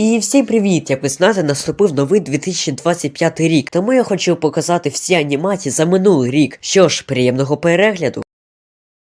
І всім привіт! Як ви знаєте, наступив новий 2025 рік, тому я хочу показати всі анімації за минулий рік. Що ж, приємного перегляду.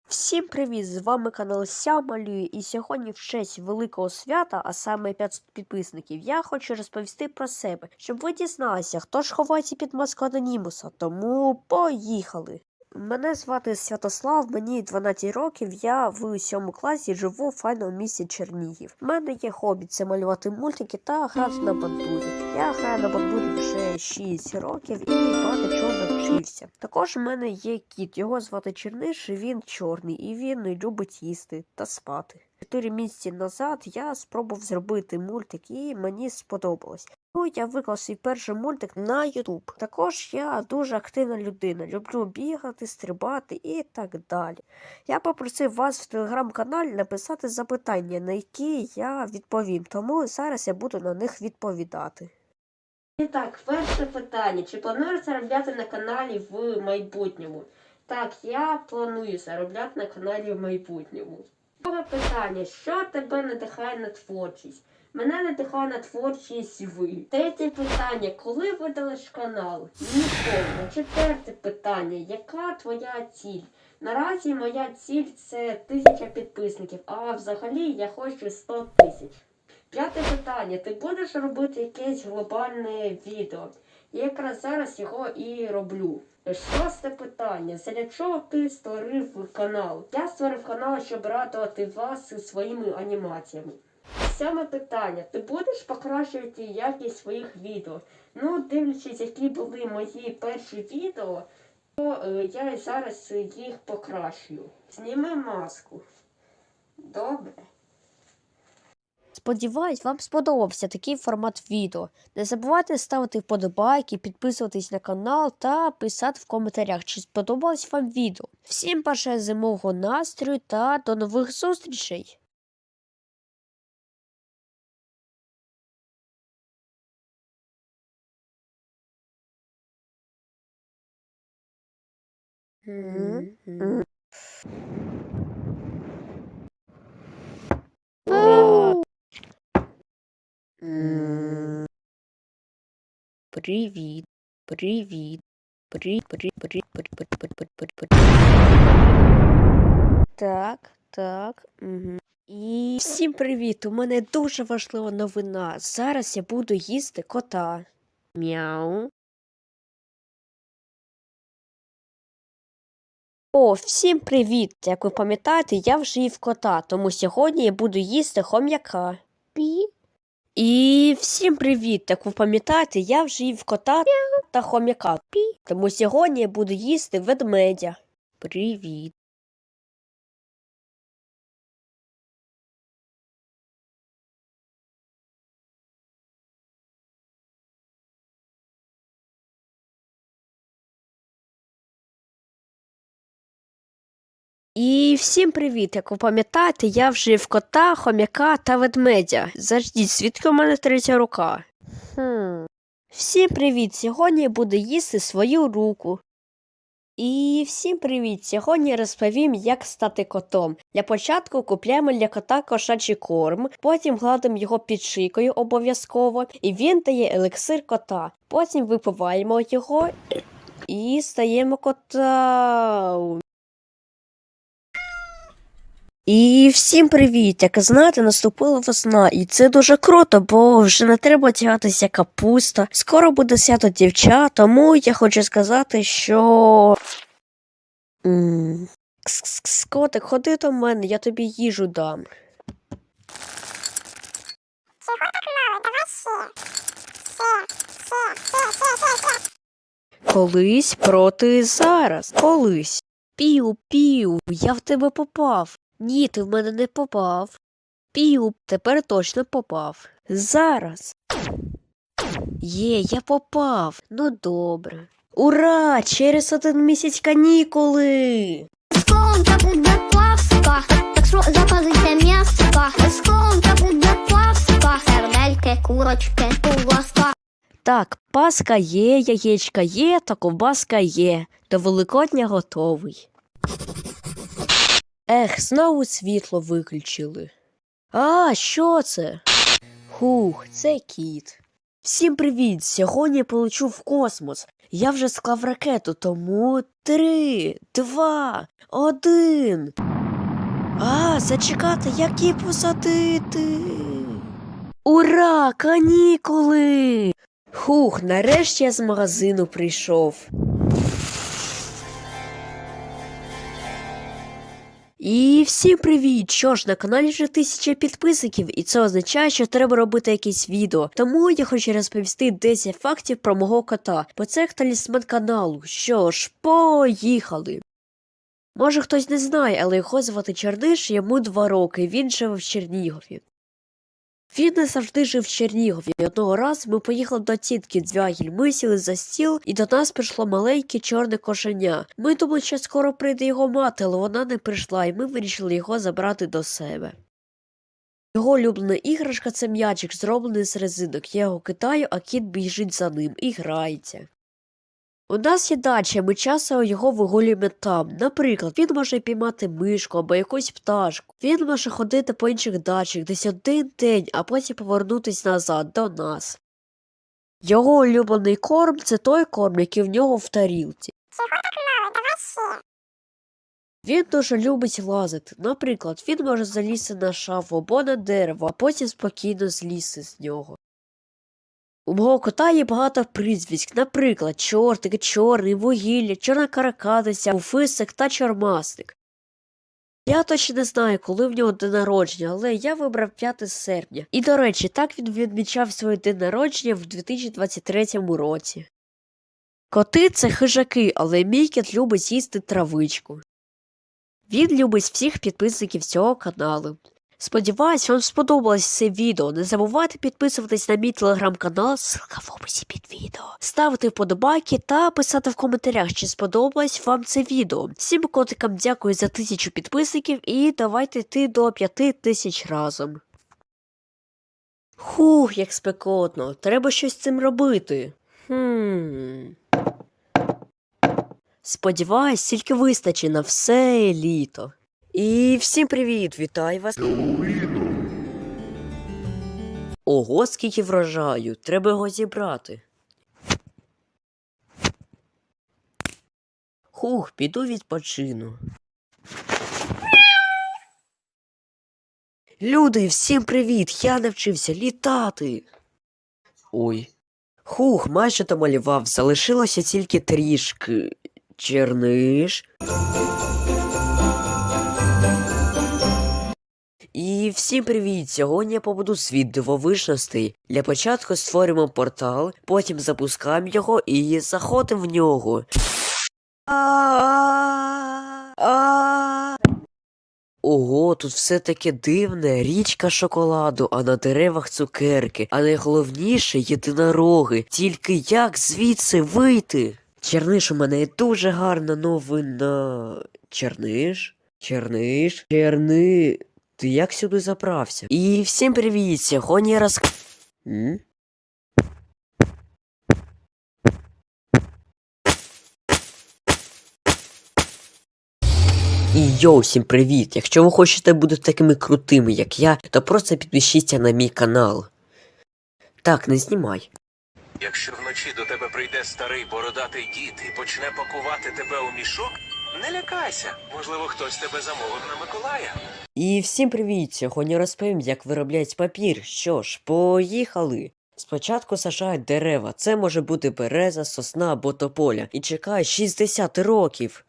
Всім привіт! З вами канал Сямалює, і сьогодні в честь великого свята, а саме 500 підписників, я хочу розповісти про себе, щоб ви дізналися, хто ж ховається під маскою Анонімуса. Тому поїхали! Мене звати Святослав, мені 12 років, я в 7 класі живу в файному місті Чернігів. У мене є хобі це малювати мультики та грати на бандурі. Я граю на бандурі вже 6 років і багато чого навчився. Також у мене є кіт, його звати Черниш, він чорний і він любить їсти та спати. Чотири місяці назад я спробував зробити мультик і мені сподобалось. Ну, я виклав свій перший мультик на YouTube. Також я дуже активна людина, люблю бігати, стрибати і так далі. Я попросив вас в телеграм-каналі написати запитання, на які я відповім, тому зараз я буду на них відповідати. І так, перше питання. Чи плануєш заробляти на каналі в майбутньому? Так, я планую заробляти на каналі в майбутньому. Друге питання: що тебе надихає на творчість? Мене надихає на творчість ви. Третє питання: коли видалиш канал? Ніколи. Четверте питання: яка твоя ціль? Наразі моя ціль це тисяча підписників, а взагалі я хочу 100 тисяч. П'яте питання: ти будеш робити якесь глобальне відео? Я якраз зараз його і роблю. Шосте питання. Для чого ти створив канал? Я створив канал, щоб радувати вас своїми анімаціями. Сьоме питання. Ти будеш покращувати якість своїх відео? Ну, дивлячись, які були мої перші відео, то е, я і зараз їх покращую. Зніми маску. Добре. Сподіваюсь, вам сподобався такий формат відео. Не забувайте ставити вподобайки, підписуватись на канал та писати в коментарях, чи сподобалось вам відео. Всім бажаю зимового настрою та до нових зустрічей! Привіт, привіт, при, при, при, при, при, при, при, при. Так, так. Угу. І всім привіт! У мене дуже важлива новина. Зараз я буду їсти кота. Мяу. О, всім привіт! Як ви пам'ятаєте, я вже їв кота, тому сьогодні я буду їсти хом'яка. Пі. І всім привіт! Як ви пам'ятаєте, я вже їв кота та хом'яка. Тому сьогодні я буду їсти ведмедя. Привіт. І всім привіт! Як ви пам'ятаєте, я вже в кота, хом'яка та ведмедя. Заждіть, звідки у мене третя рука? Хм. Всім привіт! Сьогодні я буду їсти свою руку. І всім привіт! Сьогодні розповім, як стати котом. Для початку купляємо для кота кошачий корм, потім гладимо його під шийкою обов'язково, і він дає елексир кота. Потім випиваємо його і стаємо кота. І всім привіт! Як знаєте, наступила весна, і це дуже круто, бо вже не треба тягатися капуста. Скоро буде свято дівчат, тому я хочу сказати, що. М, Котик, ходи до мене, я тобі їжу дам. Колись проти зараз. Колись. Піу, піу, я в тебе попав. Ні, ти в мене не попав. Піу, тепер точно попав. Зараз. Є, я попав. Ну добре. Ура! Через один місяць канікули. Сконка буде плавська, так що запалите м'яска. Сконка буде плавська, сердельки, курочки, ковбаска. Так, паска є, яєчка є та ковбаска є. До Великодня готовий. Ех, знову світло виключили. А, що це? Хух, це кіт. Всім привіт! Сьогодні я полечу в космос. Я вже склав ракету, тому три, два, один. А, зачекати, як її посадити. Ура! Канікули! Хух, нарешті я з магазину прийшов. І всім привіт! Що ж, на каналі вже тисяча підписників, і це означає, що треба робити якесь відео. Тому я хочу розповісти 10 фактів про мого кота, бо це як талісман каналу. Що ж, поїхали! Може хтось не знає, але його звати Черниш, йому два роки, він живе в Чернігові. Він не завжди жив в Чернігові. Одного разу ми поїхали до тітки Дзвягіль, ми сіли за стіл, і до нас прийшло маленьке чорне кошеня. Ми думали, що скоро прийде його мати, але вона не прийшла, і ми вирішили його забрати до себе. Його улюблена іграшка це м'ячик, зроблений з резинок. Я його кидаю, а кіт біжить за ним і грається. У нас є дача, ми часто його вигулюємо там. Наприклад, він може піймати мишку або якусь пташку. Він може ходити по інших дачах десь один день, а потім повернутись назад до нас. Його улюблений корм це той корм, який в нього в тарілці. Він дуже любить лазити. Наприклад, він може залізти на шафу або на дерево, а потім спокійно злізти з нього. У мого кота є багато прізвиськ, наприклад, чортик, чорний, вугілля, чорна каракатиця, уфисик та чормасник. Я точно не знаю, коли в нього день народження, але я вибрав 5 серпня. І, до речі, так він відмічав своє день народження в 2023 році. Коти це хижаки, але мій кіт любить їсти травичку. Він любить всіх підписників цього каналу. Сподіваюсь, вам сподобалось це відео. Не забувайте підписуватись на мій телеграм-канал, ссылка в описі під відео, ставити вподобайки та писати в коментарях, чи сподобалось вам це відео. Всім котикам дякую за тисячу підписників і давайте йти до п'яти тисяч разом. Хух, як спекотно, треба щось з цим робити. Хм. Сподіваюсь, тільки вистачить на все літо. І всім привіт! Вітаю вас! Ого, скільки врожаю, треба його зібрати. Хух, піду відпочину. Люди, всім привіт! Я навчився літати. Ой. Хух, майже домалював, залишилося тільки трішки. Черниш. І всім привіт! Сьогодні я побуду світ дивовижностей. Для початку створюємо портал, потім запускаємо його і заходимо в нього. Ого, тут все таке дивне, річка шоколаду, а на деревах цукерки, а найголовніше єдинороги. Тільки як звідси вийти? Черниш, у мене є дуже гарна новина. Черниш? Черниш? Черни. Ти як сюди забрався? І всім привіт! Сьогодні роз... М? І йоу, всім привіт! Якщо ви хочете бути такими крутими, як я, то просто підпишіться на мій канал. Так, не знімай. Якщо вночі до тебе прийде старий бородатий дід і почне пакувати тебе у мішок, не лякайся. Можливо, хтось тебе замовив на Миколая. І всім привіт! Сьогодні розповім, як виробляють папір. Що ж, поїхали! Спочатку сажають дерева, це може бути береза, сосна або тополя, і чекають 60 років.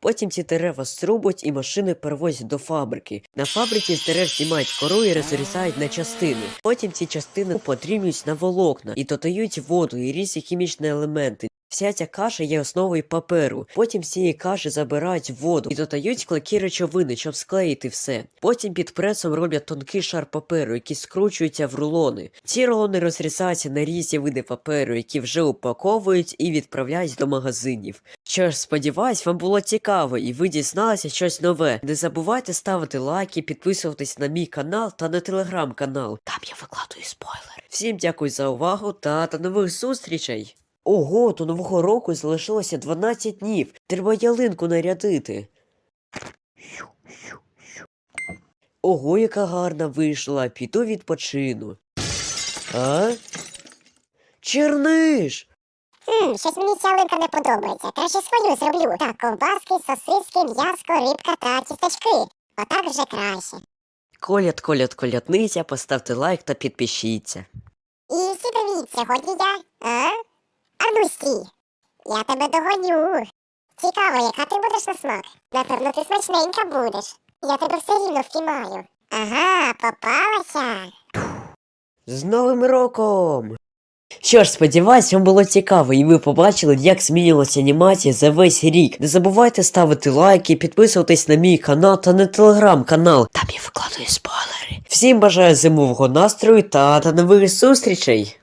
Потім ці дерева струбуть і машини перевозять до фабрики. На фабриці з дерев знімають кору і розрізають на частини. Потім ці частини подрібнюють на волокна і додають воду і різні хімічні елементи. Вся ця каша є основою паперу. Потім з цієї каші забирають воду і додають клакі речовини, щоб склеїти все. Потім під пресом роблять тонкий шар паперу, який скручується в рулони. Ці рулони розрізаються на різні види паперу, які вже упаковують і відправляють до магазинів. Що ж, сподіваюсь, вам було цікаво і ви дізналися щось нове. Не забувайте ставити лайки, підписуватись на мій канал та на телеграм-канал. Там я викладую спойлери. Всім дякую за увагу та до нових зустрічей! Ого, до нового року залишилося 12 днів. Треба ялинку нарядити. Ого, яка гарна вийшла, піду відпочину. А? Черниш! Хм, щось мені ця липка не подобається. Краще свою зроблю. Так, ковбаски, сосиски, м'яско, рибка та тісточки. Отак вже краще. Коляд, коляд, колядниця, поставте лайк та підпишіться. І всі привіт, сьогодні я. А? А ну стій. Я тебе догоню. Цікаво, яка ти будеш на смак. Напевно, ти смачненька будеш. Я тебе все рівно впіймаю. Ага, попалася. З Новим роком! Що ж, сподіваюсь, вам було цікаво, і ви побачили, як змінилася анімація за весь рік. Не забувайте ставити лайки, підписуватись на мій канал та на телеграм-канал. Там я викладую спойлери. Всім бажаю зимового настрою та до нових зустрічей!